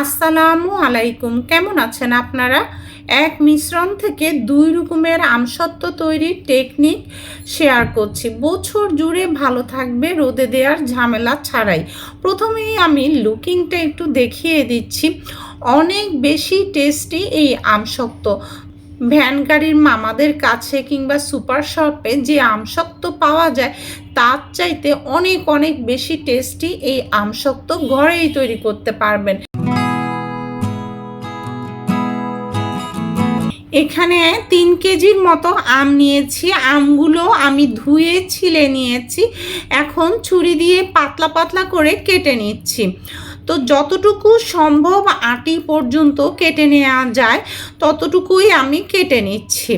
আসসালামু আলাইকুম। কেমন আছেন আপনারা? এক মিশ্রণ থেকে দুই রকমের আমসত্ব তৈরির টেকনিক শেয়ার করছি। বছর জুড়ে ভালো থাকবে, রোদে দেওয়ার ঝামেলা ছাড়াই। প্রথমেই আমি লুকিংটা একটু দেখিয়ে দিচ্ছি। অনেক বেশি টেস্টি এই আমসত্ব ভ্যান গাড়ির মামাদের কাছে কিংবা সুপার শপে যে আমসত্ব পাওয়া যায়, তার চাইতে অনেক অনেক বেশি টেস্টি এই আমসত্ব ঘরেই তৈরি করতে পারবেন। এখানে তিন কেজির মতো আম নিয়েছি। আমগুলো আমি ধুয়ে, ছিলে নিয়েছি। এখন ছুরি দিয়ে পাতলা পাতলা করে কেটে নিচ্ছি। তো যতটুকু সম্ভব আটি পর্যন্ত কেটে নেওয়া যায়, ততটুকুই আমি কেটে নিচ্ছি।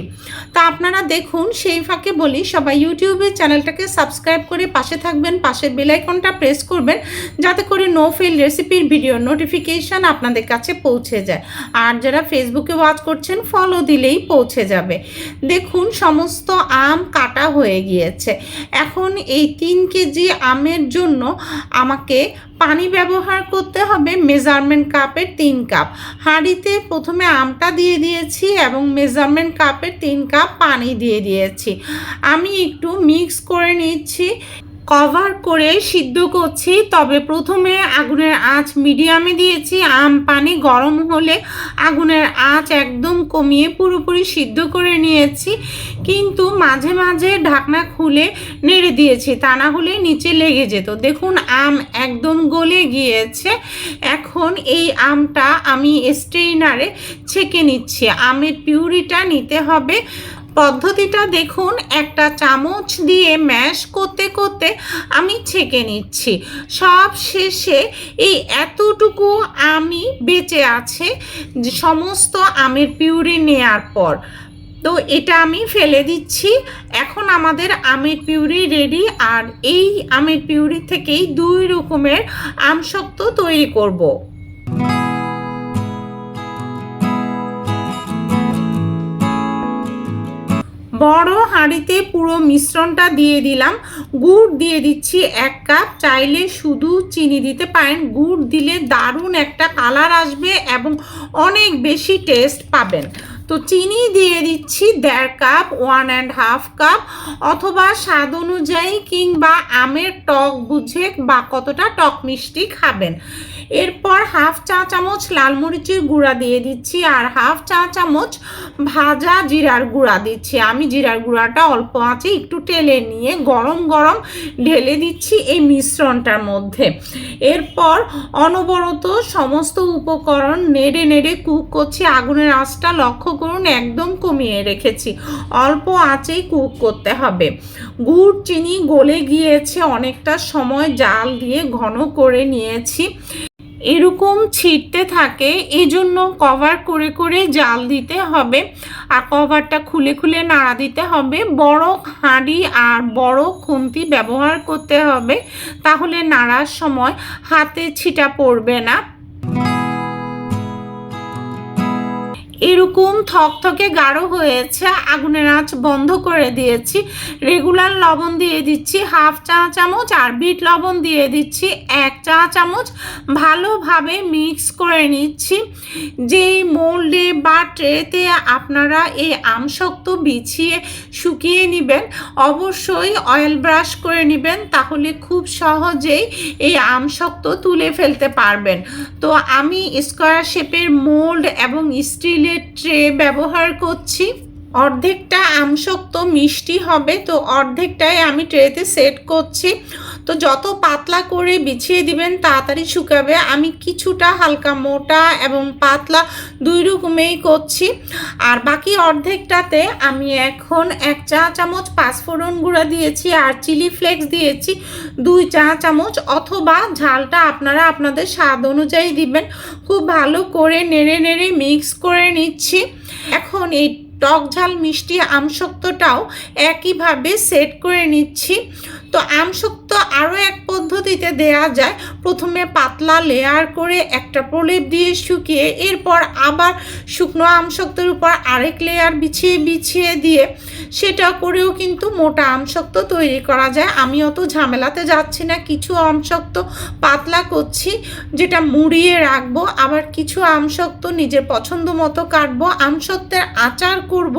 তা আপনারা দেখুন, সেই ফাঁকে বলি, সবাই ইউটিউবে চ্যানেলটাকে সাবস্ক্রাইব করে পাশে থাকবেন, পাশের বেলাইকনটা প্রেস করবেন, যাতে করে নো ফেল রেসিপির ভিডিও নোটিফিকেশান আপনাদের কাছে পৌঁছে যায়। আর যারা ফেসবুকে ওয়াচ করছেন ফলো দিলেই পৌঁছে যাবে। দেখুন, সমস্ত আম কাটা হয়ে গিয়েছে। এখন এই তিন কেজি আমের জন্য আমাকে পানি ব্যবহার করতে হবে মেজারমেন্ট কাপের তিন কাপ। হাঁড়িতে প্রথমে আমটা দিয়ে দিয়েছি এবং মেজারমেন্ট কাপের তিন কাপ পানি দিয়ে দিয়েছি। আমি একটু মিক্স করে নিচ্ছি। কভার করে সিদ্ধ করছি। তবে প্রথমে আগুনের আঁচ মিডিয়ামে দিয়েছি। আম পানি গরম হলে আগুনের আঁচ একদম কমিয়ে পুরোপুরি সিদ্ধ করে নিয়েছি। কিন্তু মাঝে মাঝে ঢাকনা খুলে নেড়ে দিয়েছি, তা না হলে নিচে লেগে যেত। দেখুন, আম একদম গলে গিয়েছে। এখন এই আমটা আমি স্ট্রেইনারে ছেঁকে নিচ্ছি। আমের পিউরিটা নিতে হবে। পদ্ধতিটা দেখুন, একটা চামচ দিয়ে ম্যাশ করতে করতে আমি ছেঁকে নিচ্ছি। সব শেষে এই এতটুকু আমি বেঁচে আছে, সমস্ত আমের পিউরি নেয়ার পর। তো এটা আমি ফেলে দিচ্ছি। এখন আমাদের আমের পিউরি রেডি আর এই আমের পিউরি থেকেই দুই রকমের আমশক্ত তৈরি করব। বড় হাঁড়িতে পুরো মিশ্রণটা দিয়ে দিলাম। গুড় দিয়ে দিচ্ছি এক কাপ। চাইলে শুধু চিনি দিতে পারেন। গুড় দিলে দারুণ একটা কালার আসবে এবং অনেক বেশি টেস্ট পাবেন। তো চিনি দিয়ে দিচ্ছি দেড় cup one and half cup অথবা স্বাদ অনুযায়ী কিংবা আমের টক বুঝে বা কতটা টক মিষ্টি খাবেন। এরপর হাফ চা চামচ লাল মরিচের গুঁড়া দিয়ে দিচ্ছি আর হাফ চা চামচ ভাজা জিরার গুঁড়া দিচ্ছি। আমি জিরার গুঁড়াটা অল্প আছে, একটু টেলে নিয়ে গরম গরম ঢেলে দিচ্ছি এই মিশ্রণটার মধ্যে। এরপর অনবরত সমস্ত উপকরণ নেড়ে নেড়ে কুক করছি। আগুনের আঁচটা লক্ষ্য করুন, একদম কমিয়ে রেখেছি। অল্প আঁচেই কুক করতে হবে। গুড়, চিনি গলে গিয়েছে, অনেকটা সময় জাল দিয়ে ঘন করে নিয়েছি। এরকম ছিটতে থাকে এই জন্য কভার করে করে জাল দিতে হবে। আর কভারটা খুলে খুলে নাড়া দিতে হবে। বড় হাঁড়ি আর বড় খুন্তি ব্যবহার করতে হবে। তাহলে নাড়ার সময় হাতে ছিটা পড়বে না। এরকম থকথকে গাঢ় হয়েছে, আগুনের আঁচ বন্ধ করে দিয়েছি রেগুলার লবণ দিয়ে দিচ্ছি হাফ চা চামচ আর বিট লবণ দিয়ে দিচ্ছি, এক চা চামচ ভালোভাবে মিক্স করে নিচ্ছি। যেই মোল্ডে বা ট্রেতে আপনারা এই আমশক্ত বিছিয়ে শুকিয়ে নেবেন, অবশ্যই অয়েল ব্রাশ করে নেবেন, তাহলে খুব সহজেই এই আমশক্ত তুলে ফেলতে পারবেন। তো আমি স্কোয়ার শেপের মোল্ড এবং স্টিলের ট্রে ব্যবহার করছি অর্ধেকটা আমশক্ত মিষ্টি হবে তো অর্ধেকটাই আমি ট্রেতে সেট করছি। তো যত পাতলা করে বিছিয়ে দিবেন, তাড়াতাড়ি শুকাবে। আমি কিছুটা হালকা মোটা এবং পাতলা দুই রকমেই করছি। আর বাকি অর্ধেকটাতে আমি এখন এক চা চামচ পাঁচফোড়ন গুঁড়া দিয়েছি আর চিলি ফ্লেক্স দিয়েছি দুই চা চামচ। অথবা ঝালটা আপনারা আপনাদের স্বাদ অনুযায়ী দিবেন। খুব ভালো করে নেড়ে নেড়ে মিক্স করে নিচ্ছি। এখন এই টক ঝাল মিষ্টি আমশক্তটাও একইভাবে সেট করে নিচ্ছি। তো আমশক্ত আরও এক পদ্ধতিতে দেয়া যায়। প্রথমে পাতলা লেয়ার করে একটা প্রলেপ দিয়ে শুকিয়ে এরপর আবার শুকনো আমশক্তের উপর আরেক লেয়ার বিছিয়ে বিছিয়ে দিয়ে সেটা করেও কিন্তু মোটা আমশক্ত তৈরি করা যায়। আমি অত ঝামেলাতে যাচ্ছি না। কিছু আমশক্ত পাতলা করছি, যেটা মুড়িয়ে রাখব। আবার কিছু আমশক্ত নিজের পছন্দ মতো কাটবো। আমসত্ত্বের আচার করব,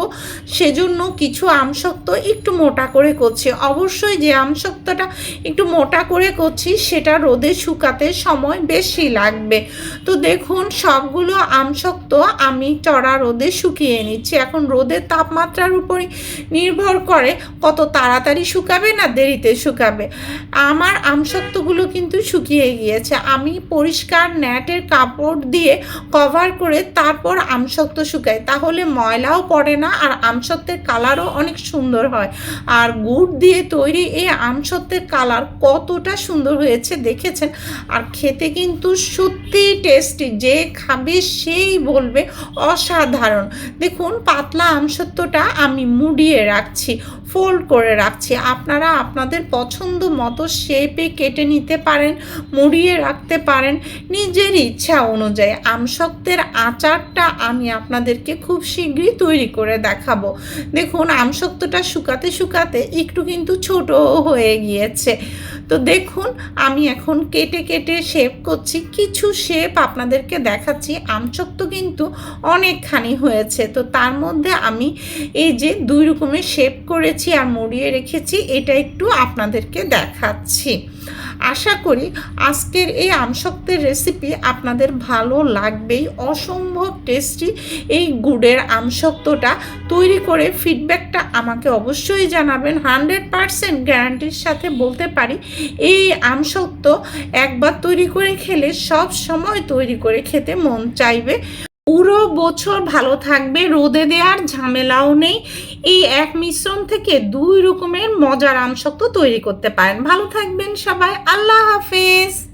সেজন্য কিছু আমশক্ত একটু মোটা করে করছি। অবশ্যই যে আমশক্তটা একটু মোটা করে করছি, সেটা রোদে শুকাতে সময় বেশি লাগবে। তো দেখুন, সবগুলো আমশক্ত, আমি চড়া রোদে শুকিয়ে নিচ্ছি। এখন রোদের তাপমাত্রার উপরে নির্ভর করে কত তাড়াতাড়ি শুকাবে না দেরিতে শুকাবে। আমার আমশক্তগুলো কিন্তু শুকিয়ে গিয়েছে। আমি পরিষ্কার ন্যাটের কাপড় দিয়ে কভার করে তারপর আমশক্ত শুকাই। তাহলে ময়লাও পড়ে না, আর আমসত্ত্বের কালারও অনেক সুন্দর হয়। আর গুড় দিয়ে তৈরি এই আমসত্ত্বের কালার কতটা সুন্দর হয়েছে দেখেছেন? আর খেতে কিন্তু সত্যি টেস্টি যে খাবে সেই বলবে অসাধারণ। দেখুন, পাতলা আমসত্ত্বটা আমি মুড়িয়ে রাখছি ফোল্ড করে রাখছি। আপনারা আপনাদের পছন্দ মতো শেপে কেটে নিতে পারেন, মুড়িয়ে রাখতে পারেন, নিজের ইচ্ছা অনুযায়ী। আমসত্ত্বের আচারটা আমি আপনাদেরকে খুব শীঘ্রই তৈরি করে দেখাবো। দেখুন, আমসত্ত্বটা শুকাতে শুকাতে একটু কিন্তু ছোট হয়ে গিয়েছে। তো দেখুন, আমি এখন কেটে কেটে শেপ করছি, কিছু শেপ আপনাদেরকে দেখাচ্ছি আমসক্ত কিন্তু অনেকখানি হয়েছে। তো তার মধ্যে আমি এই যে দুই রকমের শেপ করেছি আর মরিয়ে রেখেছি, এটা একটু আপনাদেরকে দেখাচ্ছি। আশা করি আজকের এই আমসক্তের রেসিপি আপনাদের ভালো লাগবেই। অসম্ভব টেস্টি এই গুড়ের আমসক্তটা তৈরি করে ফিডব্যাকটা আমাকে অবশ্যই জানাবেন। হান্ড্রেড পারসেন্ট গ্যারান্টির সাথে বলতে পারি, এই আমসক্ত একবার তৈরি করে খেলে সব সময় তৈরি করে খেতে মন চাইবে। পুরো বছর ভালো থাকবে, রোদে দেওয়ার ঝামেলাও নেই। এই এক মিশ্রণ থেকে দুই রকমের মজার আমশক্ত তৈরি করতে পারেন। ভালো থাকবেন সবাই, আল্লাহ হাফেজ।